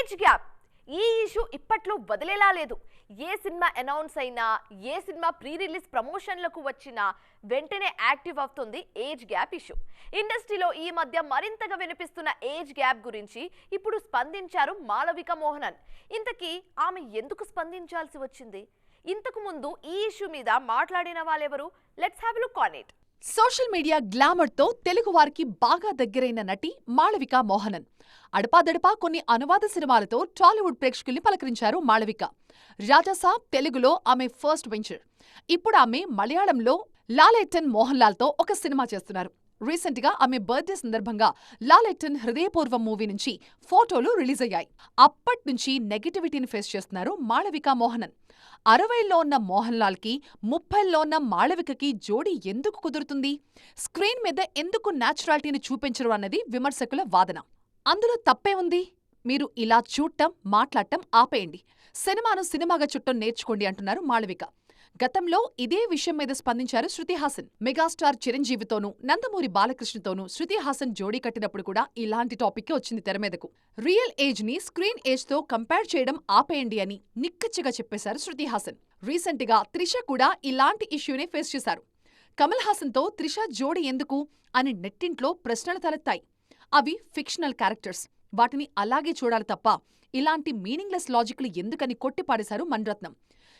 Age gap. ఈ issue ఇప్పట్లో వదిలేలా లేదు. ఏ సినిమా అనౌన్స్ అయినా ఏ సినిమా ప్రీ రిలీజ్ ప్రమోషన్లకు వచ్చినా వెంటనే యాక్టివ్ అవుతుంది ఏజ్ గ్యాప్ ఇష్యూ. ఇండస్ట్రీలో ఈ మధ్య మరింతగా వినిపిస్తున్న ఏజ్ గ్యాప్ గురించి ఇప్పుడు స్పందించారు మాళవిక మోహనన్. ఇంతకీ ఆమె ఎందుకు స్పందించాల్సి వచ్చింది? ఇంతకు ముందు ఈ ఇష్యూ మీద మాట్లాడిన వాళ్ళెవరు? Let's have look on it social media గ్లామర్తో Telugu వారికి బాగా దగ్గరైన నటి మాళవిక మోహనన్. అడపాదడపా కొన్ని అనువాద సినిమాలతో టాలీవుడ్ ప్రేక్షకుల్ని పలకరించారు మాళవిక. రాజాసాబ్ తెలుగులో ఆమె ఫస్ట్ వెంచర్ ఇప్పుడు ఆమె మలయాళంలో లాలెట్టన్ మోహన్ లాల్తో ఒక సినిమా చేస్తున్నారు. రీసెంట్గా ఆమె బర్త్డే సందర్భంగా లాలెట్టన్ హృదయపూర్వం మూవీ నుంచి ఫోటోలు రిలీజ్ అయ్యాయి అప్పటి నుంచి నెగటివిటీని ఫేస్ చేస్తున్నారు మాళవిక మోహనన్. అరవైలో ఉన్న మోహన్ లాల్కి ముప్పైలో ఉన్న మాళవికకి జోడీ ఎందుకు కుదురుతుంది? స్క్రీన్ మీద ఎందుకు న్యాచురాలిటీని చూపించరు అన్నది విమర్శకుల వాదన. అందులో తప్పే ఉంది? మీరు ఇలా చూడటం మాట్లాడటం ఆపేయండి. సినిమాను సినిమాగా చుట్టం నేర్చుకోండి అంటున్నారు మాళవిక. గతంలో ఇదే విషయం మీద స్పందించారు శృతి హాసన్. మెగాస్టార్ చిరంజీవితోనూ నందమూరి బాలకృష్ణతోనూ శృతి హాసన్ జోడీ కట్టినప్పుడు కూడా ఇలాంటి టాపిక్కే వచ్చింది తెర మీదకు. రియల్ ఏజ్ని స్క్రీన్ ఏజ్తో కంపేర్ చేయడం ఆపేయండి అని నిక్కచ్చిగా చెప్పేశారు శృతి హాసన్. రీసెంట్గా త్రిష కూడా ఇలాంటి ఇష్యూనే ఫేస్ చేశారు. కమల్ హాసన్తో త్రిష జోడీ ఎందుకు అని నెట్టింట్లో ప్రశ్నలు తలెత్తాయి. అవి ఫిక్షనల్ క్యారెక్టర్స్. వాటిని అలాగే చూడాలి తప్ప ఇలాంటి మీనింగ్లెస్ లాజిక్లు ఎందుకని కొట్టిపాడేశారు మన్రత్నం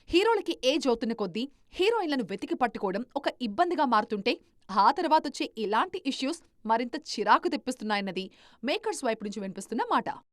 హీరోలకి ఏజ్ అవుతున్న కొద్దీ హీరోయిన్లను వెతికి పట్టుకోవడం ఒక ఇబ్బందిగా మారుతుంటే ఆ తర్వాత వచ్చే ఇలాంటి ఇష్యూస్ మరింత చిరాకు తెప్పిస్తున్నాయన్నది మేకర్స్ వైపు నుంచి వినిపిస్తున్న మాట.